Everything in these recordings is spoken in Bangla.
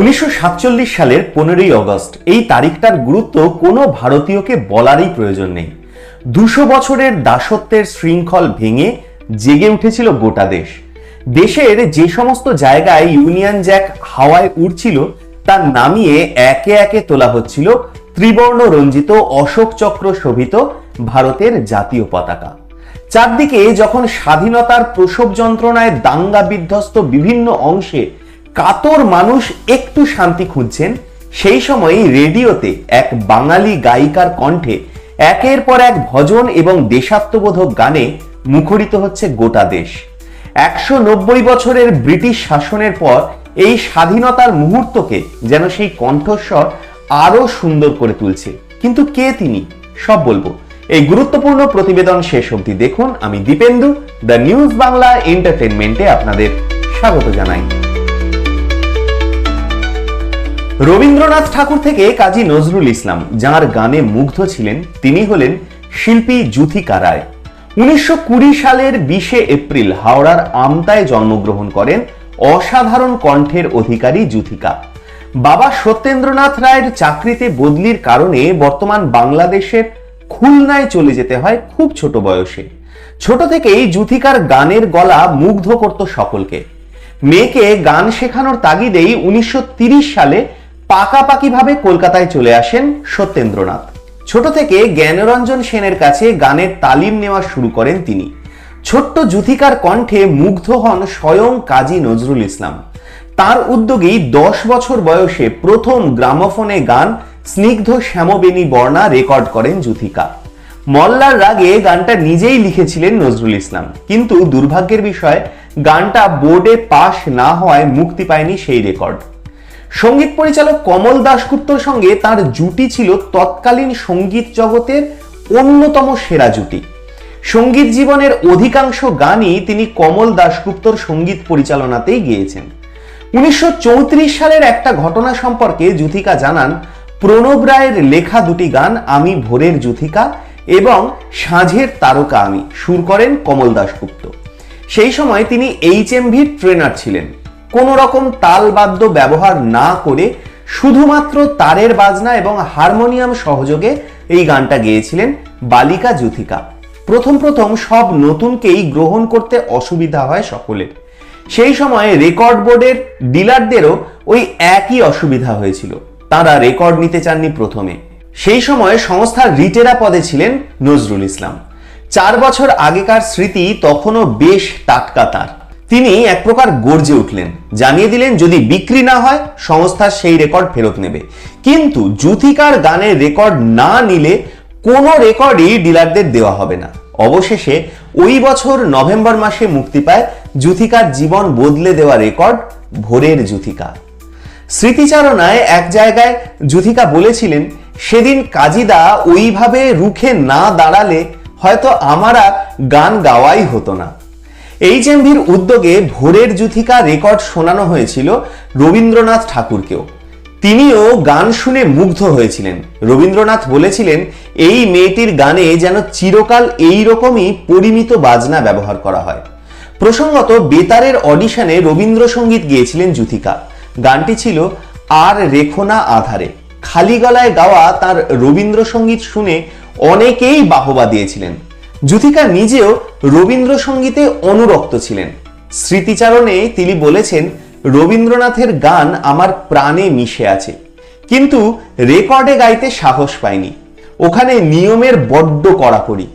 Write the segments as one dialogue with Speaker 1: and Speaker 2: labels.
Speaker 1: উনিশশো সাতচল্লিশ সালের পনেরোই অগস্ট, এই তারিখটার গুরুত্ব কোনো ভারতীয়কে বলারই প্রয়োজন নেই। দুশো বছরের দাসত্বের শৃঙ্খল ভেঙে জেগে উঠেছিল গোটা দেশ। দেশের যে সমস্ত জায়গায় ইউনিয়ন জ্যাক হাওয়ায় উড়ছিল, তা নামিয়ে একে একে তোলা হচ্ছিল ত্রিবর্ণ রঞ্জিত অশোক চক্র শোভিত ভারতের জাতীয় পতাকা। চারদিকে যখন স্বাধীনতার প্রসব যন্ত্রণায় দাঙ্গা বিধ্বস্ত বিভিন্ন অংশে কাতর মানুষ একটু শান্তি খুঁজছেন, সেই সময়ই রেডিওতে এক বাঙালি গায়িকার কণ্ঠে একের পর এক ভজন এবং দেশাত্মবোধক গানে মুখরিত হচ্ছে গোটা দেশ। একশো নব্বই বছরের ব্রিটিশ শাসনের পর এই স্বাধীনতার মুহূর্তকে যেন সেই কণ্ঠস্বর আরও সুন্দর করে তুলছে। কিন্তু কে তিনি? সব বলব। এই গুরুত্বপূর্ণ প্রতিবেদন শেষ অবধি দেখুন। আমি দীপেন্দু, দ্য নিউজ বাংলা এন্টারটেনমেন্টে আপনাদের স্বাগত জানাই। রবীন্দ্রনাথ ঠাকুর থেকে কাজী নজরুল ইসলাম, যার গানে মুগ্ধ ছিলেন, তিনি হলেন শিল্পী জুথিকা রায়। উনিশশো সালের বিশে এপ্রিল হাওড়ার আমতায় জন্মগ্রহণ করেন অসাধারণ কণ্ঠের অধিকারী জুথিকা বাবা সত্যেন্দ্রনাথ রায়ের চাকরিতে বদলির কারণে বর্তমান বাংলাদেশের খুলনায় চলে যেতে হয় খুব ছোট বয়সে। ছোট থেকেই জুথিকার গানের গলা মুগ্ধ করত সকলকে। মেয়েকে গান শেখানোর তাগিদেই উনিশশো সালে পাকাপাকিভাবে কলকাতায় চলে আসেন সত্যেন্দ্রনাথ। ছোট থেকে জ্ঞানরঞ্জন সেনের কাছে গানের তালিম নেওয়া শুরু করেন তিনি। ছোট্ট জুথিকার কণ্ঠে মুগ্ধ হন স্বয়ং কাজী নজরুল ইসলাম। তার উদ্যোগেই দশ বছর বয়সে প্রথম গ্রামোফোনে গান স্নিগ্ধ শ্যামবেনী বর্ণা রেকর্ড করেন জুথিকা। মল্লার রাগে গানটা নিজেই লিখেছিলেন নজরুল ইসলাম। কিন্তু দুর্ভাগ্যের বিষয়, গানটা বোর্ডে পাশ না হওয়ায় মুক্তি পায়নি সেই রেকর্ড। সংগীত পরিচালক কমল দাশগুপ্তর সঙ্গে তার জুটি ছিল তৎকালীন সংগীত জগতের অন্যতম সেরা জুটি। সংগীত জীবনের অধিকাংশ গানই তিনি কমল দাশগুপ্তর সংগীত পরিচালনাতেই গেয়েছেন। উনিশশো সালের একটা ঘটনা সম্পর্কে জুথিকা জানান, প্রণব রায়ের লেখা দুটি গান আমি ভোরের জুথিকা এবং সাঁঝের তারকা আমি, সুর করেন কমল দাশগুপ্ত। সেই সময় তিনি এইচ এইচএমভির ট্রেনার ছিলেন। কোনো রকম তাল বাদ্য ব্যবহার না করে শুধুমাত্র তারের বাজনা এবং হারমোনিয়াম সহযোগে এই গানটা গেয়েছিলেন বালিকা জুথিকা প্রথম প্রথম সব নতুনকেই গ্রহণ করতে অসুবিধা হয় সকলের। সেই সময় রেকর্ড বোর্ডের ডিলারদেরও ওই একই অসুবিধা হয়েছিল। তারা রেকর্ড নিতে চাননি প্রথমে। সেই সময় সংস্থার রিটেরা পদে ছিলেন নজরুল ইসলাম। চার বছর আগেকার স্মৃতি তখনও বেশ টাটকা তার। তিনি এক প্রকার গর্জে উঠলেন, জানিয়ে দিলেন, যদি বিক্রি না হয়, সংস্থা সেই রেকর্ড ফেরত নেবে। কিন্তু জুথিকার গানের রেকর্ড না নিলে কোনো রেকর্ডই ডিলারদের দেওয়া হবে না। অবশেষে ওই বছর নভেম্বর মাসে মুক্তি পায় জুথিকার জীবন বদলে দেওয়া রেকর্ড ভোরের জুথিকা। স্মৃতিচারণায় এক জায়গায় জুথিকা বলেছিলেন, সেদিন কাজীদা ওইভাবে রুখে না দাঁড়ালে হয়তো আমার গান গাওয়াই হতো না। এইচএমভির উদ্যোগে ভোরের জুথিকা রেকর্ড শোনানো হয়েছিল রবীন্দ্রনাথ ঠাকুরকেও। তিনিও গান শুনে মুগ্ধ হয়েছিলেন। রবীন্দ্রনাথ বলেছিলেন, এই মেয়েটির গানে যেন চিরকাল এই রকমই পরিমিত বাজনা ব্যবহার করা হয়। প্রসঙ্গত বেতারের অডিশনে রবীন্দ্রসঙ্গীত গিয়েছিলেন জুথিকা। গানটি ছিল আর রেখোনা আধারে। খালি গলায় গাওয়া তার রবীন্দ্রসঙ্গীত শুনে অনেকেই বাহবা দিয়েছিলেন। জুথিকা নিজেও রবীন্দ্রসঙ্গীতে অনুরক্ত ছিলেন। স্মৃতিচারণে তিনি বলেছেন, রবীন্দ্রনাথের গান আমার প্রাণে মিশে আছে। কিন্তু রেকর্ডে গাইতে সাহস পাইনি। ওখানে নিয়মের বড্ড কড়াকড়ি।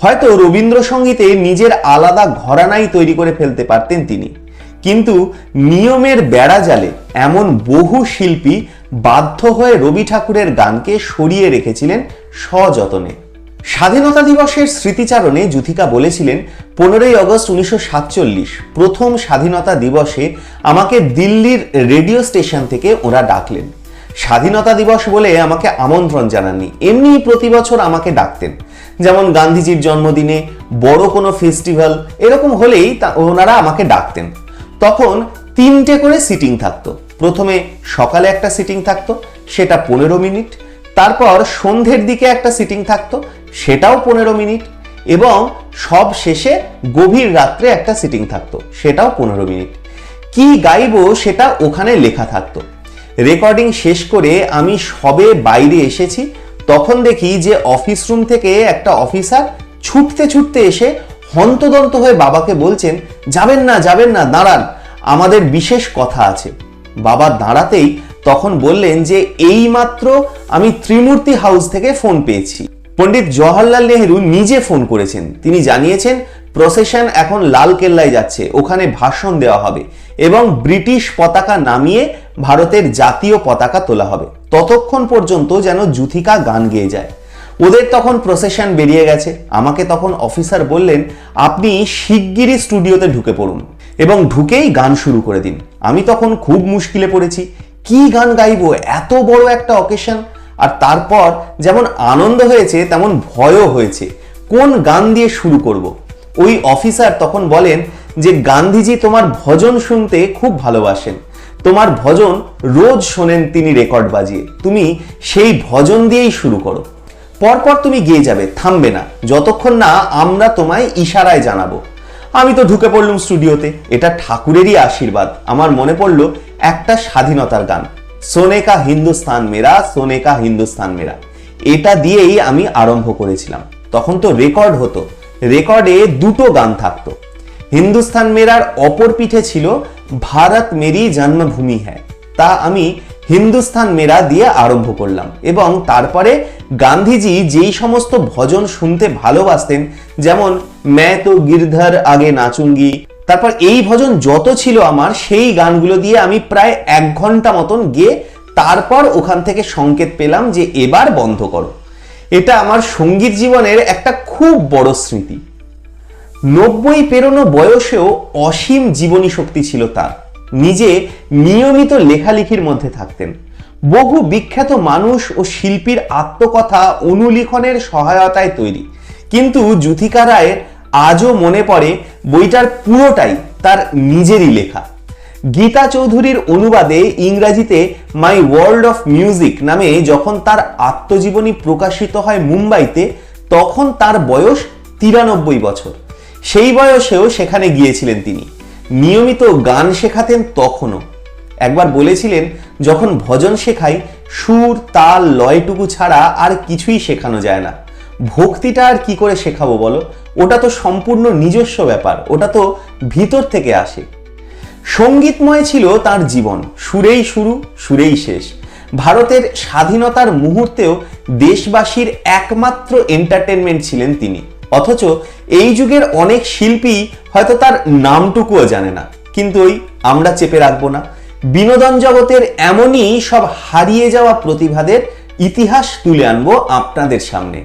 Speaker 1: হয়তো রবীন্দ্রসঙ্গীতে নিজের আলাদা ঘরানাই তৈরি করে ফেলতে পারতেন তিনি। কিন্তু নিয়মের বেড়া জালে এমন বহু শিল্পী বাধ্য হয়ে রবি ঠাকুরের গানকে সরিয়ে রেখেছিলেন সযতনে। স্বাধীনতা দিবসের স্মৃতিচারণে যুথিকা বলেছিলেন, পনেরোই আগস্ট উনিশশো প্রথম স্বাধীনতা দিবসে আমাকে দিল্লির রেডিও স্টেশন থেকে ওরা ডাকলেন। স্বাধীনতা দিবস বলে আমাকে আমন্ত্রণ জানাননি এমনি প্রতি বছর আমাকে ডাকতেন। যেমন গান্ধীজির জন্মদিনে, বড় কোনো ফেস্টিভ্যাল, এরকম হলেই তা ওনারা আমাকে ডাকতেন। তখন তিনটে করে সিটিং থাকতো। প্রথমে সকালে একটা সিটিং থাকতো, সেটা পনেরো মিনিট, তারপর সন্ধ্যের দিকে একটা সিটিং থাকতো সেটাও পনেরো মিনিট এবং সব শেষে গভীর রাত্রে একটা সিটিং থাকতো, সেটাও পনেরো মিনিট। কি গাইবো সেটা ওখানে লেখা থাকতো। রেকর্ডিং শেষ করে আমি সবে বাইরে এসেছি, তখন দেখি যে অফিস রুম থেকে একটা অফিসার ছুটতে ছুটতে এসে হন্তদন্ত হয়ে বাবাকে বলছেন, যাবেন না যাবেন না, দাঁড়ান, আমাদের বিশেষ কথা আছে। বাবা দাঁড়াতেই তখন বললেন যে, এইমাত্র আমি ত্রিমূর্তি হাউস থেকে ফোন পেয়েছি। পণ্ডিত জওহরলাল নেহেরু নিজে ফোন করেছেন। তিনি জানিয়েছেন, প্রসেশন এখন লাল কেল্লায় যাচ্ছে, ওখানে ভাষণ দেওয়া হবে এবং ব্রিটিশ পতাকা নামিয়ে ভারতের জাতীয় পতাকা তোলা হবে। ততক্ষণ পর্যন্ত যেন জুথিকা গান গেয়ে যায়। ওদের তখন প্রসেশন বেরিয়ে গেছে। আমাকে তখন অফিসার বললেন, আপনি শিগগিরই স্টুডিওতে ঢুকে পড়ুন এবং ঢুকেই গান শুরু করে দিন। আমি তখন খুব মুশকিলে পড়েছি। কি গান গাইবো? এত বড় একটা অকেশন আর তারপর যেমন আনন্দ হয়েছে, তেমন ভয়ও হয়েছে। কোন গান দিয়ে শুরু করব। ওই অফিসার তখন বলেন যে, গান্ধীজি তোমার ভজন শুনতে খুব ভালোবাসেন। তোমার ভজন রোজ শোনেন তিনি রেকর্ড বাজিয়ে। তুমি সেই ভজন দিয়েই শুরু করো। পরপর তুমি গিয়ে যাবে, থামবে না। যতক্ষণ না আমরা তোমায় ইশারায় জানাব। আমি তো ঢুকে পড়লুম স্টুডিওতে। এটা ঠাকুরেরই আশীর্বাদ। আমার মনে পড়ল একটা স্বাধীনতার গান। সোনেকা হিন্দুস্তান মেরা সোনেকা হিন্দুস্তান মেরা। এটা দিয়েই আমি আরম্ভ করেছিলাম। তখন তো রেকর্ড হতো। রেকর্ডে দুটো গান থাকতো। হিন্দুস্তান মেরার অপর পিঠে ছিল, ভারত মেরি জন্মভূমি হ্যায়। তা আমি হিন্দুস্তান মেরা দিয়ে আরম্ভ করলাম। এবং তারপরে গান্ধীজি যেই সমস্ত ভজন শুনতে ভালোবাসতেন, যেমন ম্যা তো গিরধর আগে নাচুঙ্গি তারপর এই ভজন যত ছিল আমার, সেই গানগুলো দিয়ে আমি প্রায় এক ঘণ্টা মতন গিয়ে তারপর ওখান থেকে সংকেত পেলাম যে এবার বন্ধ করো। এটা আমার সংগীত জীবনের একটা খুব বড় স্মৃতি। নব্বই পেরোনো বয়সেও অসীম জীবনী শক্তি ছিল তার। নিজে নিয়মিত লেখালেখির মধ্যে থাকতেন। বহু বিখ্যাত মানুষ ও শিল্পীর আত্মকথা অনুলিখনের সহায়তায় তৈরি। কিন্তু জুথিকা রায়ের আজও মনে পড়ে বইটার পুরোটাই তার নিজেরই লেখা। গীতা চৌধুরীর অনুবাদে ইংরাজিতে মাই ওয়ার্ল্ড অফ মিউজিক নামে যখন তার আত্মজীবনী প্রকাশিত হয় মুম্বাইতে, তখন তার বয়স তিরানব্বই বছর। সেই বয়সেও সেখানে গিয়েছিলেন তিনি। নিয়মিত গান শেখাতেন তখনও। একবার বলেছিলেন, যখন ভজন শেখাই, সুর, তাল, লয়টুকু ছাড়া আর কিছুই শেখানো যায় না। ভক্তিটা আর কি করে শেখাবো বলো? ওটা তো সম্পূর্ণ নিজস্ব ব্যাপার, ওটা তো ভিতর থেকে আসে। সঙ্গীতময় ছিল তার জীবন, সুরেই শুরু, সুরেই শেষ। ভারতের স্বাধীনতার মুহূর্তেও দেশবাসীর একমাত্র এন্টারটেনমেন্ট ছিলেন তিনি। অথচ এই যুগের অনেক শিল্পী হয়তো তার নামটুকুও জানে না। কিন্তু ওই আমরা চেপে রাখব না। বিনোদন জগতের এমনই সব হারিয়ে যাওয়া প্রতিভাদের ইতিহাস তুলে আনব আপনাদের সামনে।